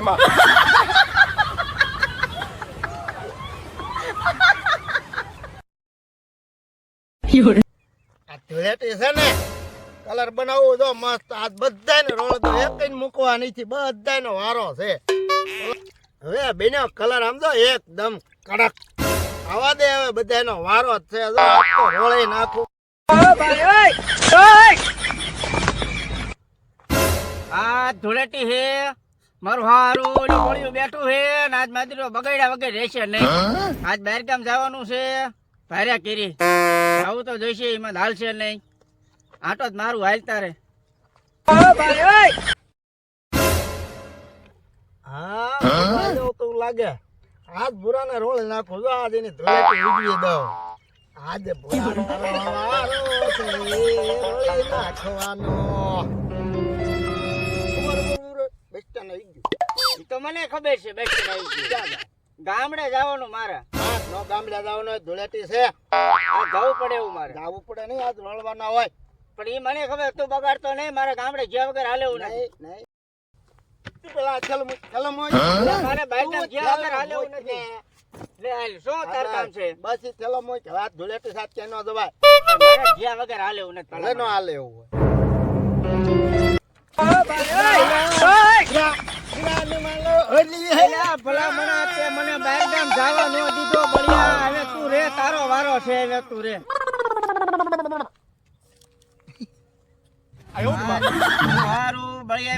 માં ધુલેટી કલર બનાવવું જો મસ્ત. આ બધાને રોડ તો એક જ મૂકવા નથી બધાનો વારો છે. હવે બેનો કલર આમ તો એકદમ કડક. આવા દે હવે બધાનો વારો જ છે. જો આખો રોળે નાખું. આ ધૂળેટી હે મારું હારું ઓલી ઓળીઓ બેઠું હે ને આજ માદરીઓ બગાડ્યા વગર રહેશે નહીં. આજ બહાર કામ જવાનું છે. ભાર્યા કેરી આવું તો જોઈશે એમાં હાલશે નહીં. આટો જ મારું હાલતા રે હા તો લાગે. આજ બુરાને રોળ નાખું જો આજ એની ઉજવી છે રોળી નાખવાનો. રે. આવી ગયું. ઈ તો મને ખબર છે બેસ્ટ આવી ગયું. ગામડે જવાનું મારે. નો ગામડે જવાનું હોય, ધૂળેટી છે. જવું પડે એવું મારે. જવું પડે નહીં આજ રોળવાના હોય. પણ એ મને ખબર તું બગાડતો નહીં મારે ગામડે જ્યાં વગર હાલેવું નહીં નહીં. તું પેલા થેલમ થેલમ હોય. મારે બહાર જ્યાં વગર હાલે નથી. લે હાલ શું તાર કામ છે? બસ ઈ થેલમ હોય કે વાત ધૂળેટી સાથે ક્યાં ન જવાય. મારે જ્યાં વગર હાલે એવું નથી. હાલે એવું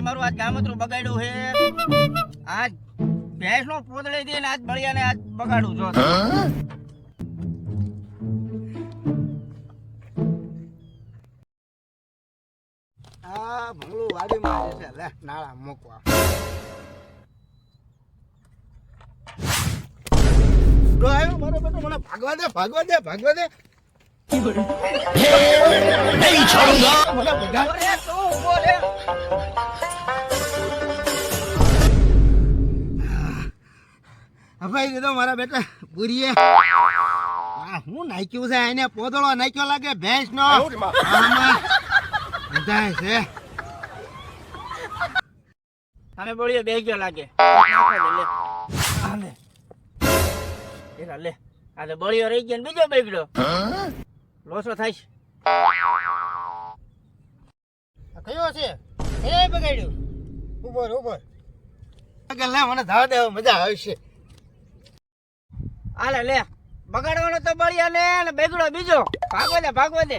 મારું આજ ગામતરું બગાડ્યું છે આજ ભેંસ નો પોતળી દઈને આજ બળિયા આજ બગાડું જો આ ભંગલું છે લે નાળા મૂકવા. જો આવ્યો મારો બેટો મને ભાગવા દે ભાગવા દે ભાગવા દે. મને ભગા અરે તું ઊભો રે. અભાઈ દીધો મારા બેટા પૂરીએ હું નાખ્યું છે? એને પોદળો નાખ્યો લાગે ભેંસ નો બધાય છે. અમે બળિયો બે ગયો લાગે. લે એલા લે આ તો બળિયો રહી ગયો ને બીજો બગડ્યો. લોસો થાય છે કયો છે? એ બગાડ્યું. ઉપર ઉપર લે મને ધાવ દેવા મજા આવશે આલે લે. બગાડવાનો તો બળિયા ને અને બેગડો બીજો. ભાગો દે ભાગવા દે.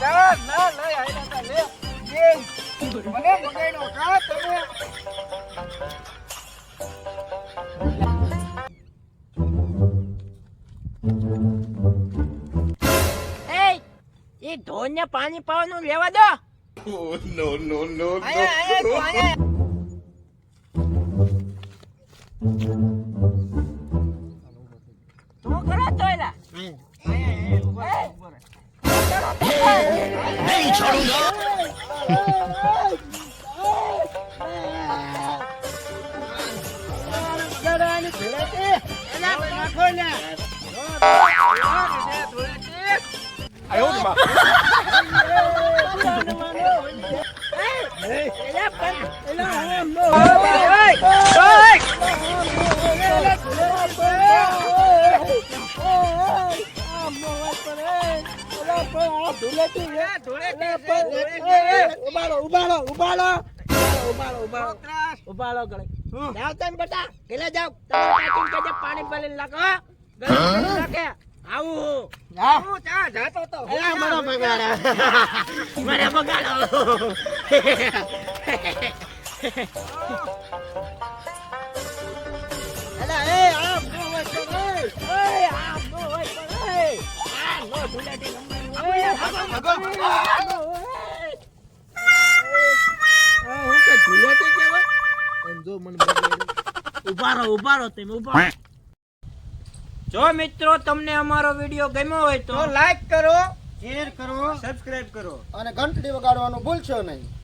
ના, લઈ આયલા તા, લે, લે. મને બગાડ્યો કા તમે એ ધોન ને પાણી પાવાનું લેવા દો no, no, no. તું કરો તો એલા. આયા, આયા, ઊભો રહે, ઊભો રહે. એલા, નાખો ને. એલા, પણ- ઉબાડો ઉબાડો ઉબાળો ઉબાળો ઉબાડો ઉબાડો ગળે. જાઓ તમે બેટા તમારે કાચીને કહેજે પાણી ભરીને લાગો લાગે આવું. હું ત્યાં જાતો તો. એલા મને બગાડો. મને બગાડો. એલા એ આમ નો હોય તો એ આમ નો હોય તો એ આ નો ધૂળેટી જો મિત્રો તમને અમારો વીડિયો ગમ્યો હોય તો તો લાઈક કરો શેર કરો સબસ્ક્રાઇબ કરો. અને ઘંટડી વગાડવાનું ભૂલશો નહીં.